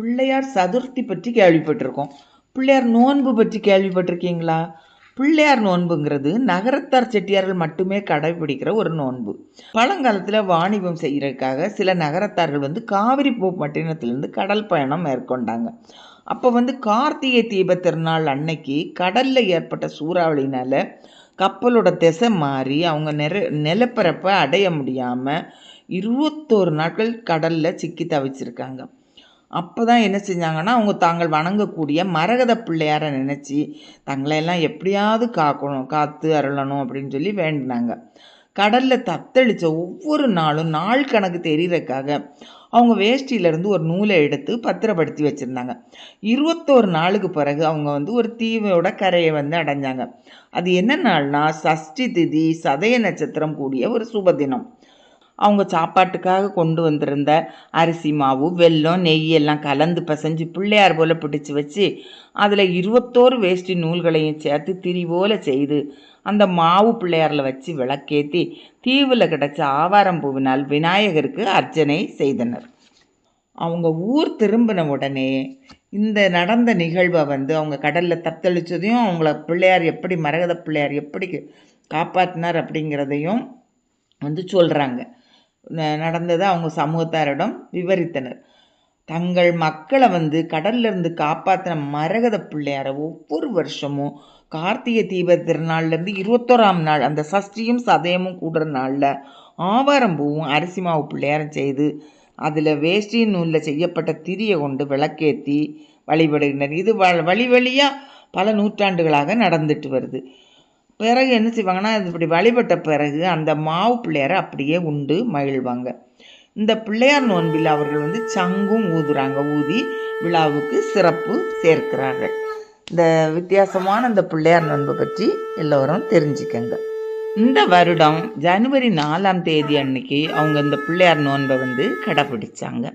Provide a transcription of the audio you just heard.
பிள்ளையார் சதுர்த்தி பற்றி கேள்விப்பட்டிருக்கோம். பிள்ளையார் நோன்பு பற்றி கேள்விப்பட்டிருக்கீங்களா? பிள்ளையார் நோன்புங்கிறது நகரத்தார் செட்டியார்கள் மட்டுமே கடைபிடிக்கிற ஒரு நோன்பு. பழங்காலத்தில் வாணிபம் செய்கிறதுக்காக சில நகரத்தார்கள் வந்து காவிரி பட்டினத்திலேருந்து கடல் பயணம் மேற்கொண்டாங்க. அப்போ வந்து கார்த்திகை தீப திருநாள் அன்னைக்கு கடலில் ஏற்பட்ட சூறாவளினால் கப்பலோட திசை மாறி அவங்க நிற நிலப்பரப்பை அடைய முடியாமல் இருபத்தோரு நாட்கள் கடலில் சிக்கி தவிச்சிருக்காங்க. அப்போ தான் என்ன செஞ்சாங்கன்னா அவங்க தாங்கள் வணங்கக்கூடிய மரகத பிள்ளையாரை நினச்சி தங்களையெல்லாம் எப்படியாவது காக்கணும் காத்து அருளணும் அப்படின்னு சொல்லி வேண்டினாங்க. கடலில் தத்தளித்த ஒவ்வொரு நாளும் நாள் கணக்கு தெரியறதுக்காக அவங்க வேஷ்டியிலேருந்து ஒரு நூலை எடுத்து பத்திரப்படுத்தி வச்சுருந்தாங்க. இருபத்தோரு நாளுக்கு பிறகு அவங்க வந்து ஒரு தீவோட கரையை வந்து அடைஞ்சாங்க. அது என்ன நாள்னா சஷ்டி திதி சதய நட்சத்திரம் கூடிய ஒரு சுபதினம் அவங்க சாப்பாட்டுக்காக கொண்டு வந்திருந்த அரிசி மாவு வெல்லம் நெய் எல்லாம் கலந்து பசைஞ்சு பிள்ளையார் போல் பிடிச்சி வச்சு அதில் இருபத்தோரு வேஷ்டி நூல்களையும் சேர்த்து திரி போல செய்து அந்த மாவு பிள்ளையாரில் வச்சு விளக்கேற்றி தீவில் கிடச்ச ஆவாரம் பூவினால் விநாயகருக்கு அர்ச்சனை செய்தனர். அவங்க ஊர் திரும்பின உடனே இந்த நடந்த நிகழ்வை வந்து அவங்க கடலில் தத்தளித்ததையும் அவங்கள பிள்ளையார் எப்படி மரகத பிள்ளையார் எப்படி காப்பாற்றினார் அப்படிங்கிறதையும் வந்து சொல்கிறாங்க நடந்ததை அவங்க சமூகத்தாரிடம் விவரித்தனர். தங்கள் மக்களை வந்து கடல்லேருந்து காப்பாற்றின மரகத பிள்ளையாரை ஒவ்வொரு வருஷமும் கார்த்திகை தீப திருநாள்லேருந்து இருபத்தோராம் நாள் அந்த சஷ்டியும் சதயமும் கூடுற நாளில் ஆவாரம் பூவும் அரிசி மாவு பிள்ளையாரம் செய்து அதில் வேஷ்டி நூலில் செய்யப்பட்ட திரியை கொண்டு விளக்கேற்றி வழிபடுகின்றனர். இது வ வழி வழியாக பல நூற்றாண்டுகளாக நடந்துட்டு வருது. பிறகு என்ன செய்வாங்கன்னா இப்படி வழிபட்ட பிறகு அந்த மாவு பிள்ளையாரை அப்படியே உண்டு மகிழ்வாங்க. இந்த பிள்ளையார் நோன்பில் அவர்கள் வந்து சங்கும் ஊதுறாங்க. ஊதி விழாவுக்கு சிறப்பு சேர்க்கிறார்கள். இந்த வித்தியாசமான இந்த பிள்ளையார் நோன்பை பற்றி எல்லோரும் தெரிஞ்சுக்கங்க. இந்த வருடம் ஜனவரி நாலாம் தேதி அன்னைக்கு அவங்க இந்த பிள்ளையார் நோன்பை வந்து கடைப்பிடிச்சாங்க